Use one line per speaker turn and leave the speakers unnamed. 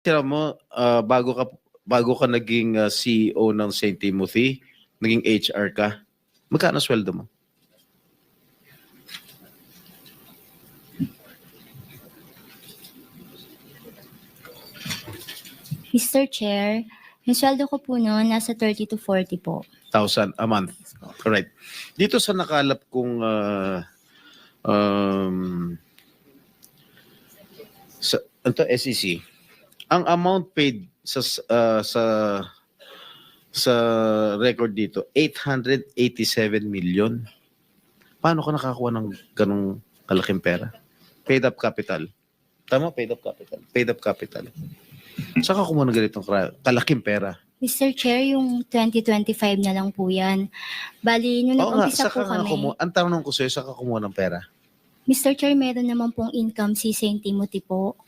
Tira mo, ah, bago ka bago ka naging ah, CEO ng St. Timothy, naging HR ka, magkano sweldo mo?
Mr. Chair, yung sweldo ko po noon nasa 30 to 40 po.
1,000 a month. Correct. Dito sa nakalap kong ah, um, sa ito SEC, ang amount paid sa ah, sa sa record dito 887 million. Paano ka nakakuha ng ganong kalaking pera? Paid up capital. Tama, paid up capital. Paid up capital. Saka kumuha ng ganitong kalaking pera.
Mr. Chair, yung 2025 na lang po yan. Bali, nung
Oo nga,
nag-umpisa
saka
po
nga
kami,
kumuha. Ang tanong ko sa'yo, saka kumuha ng pera.
Mr. Chair, meron naman pong income si St. Timothy po.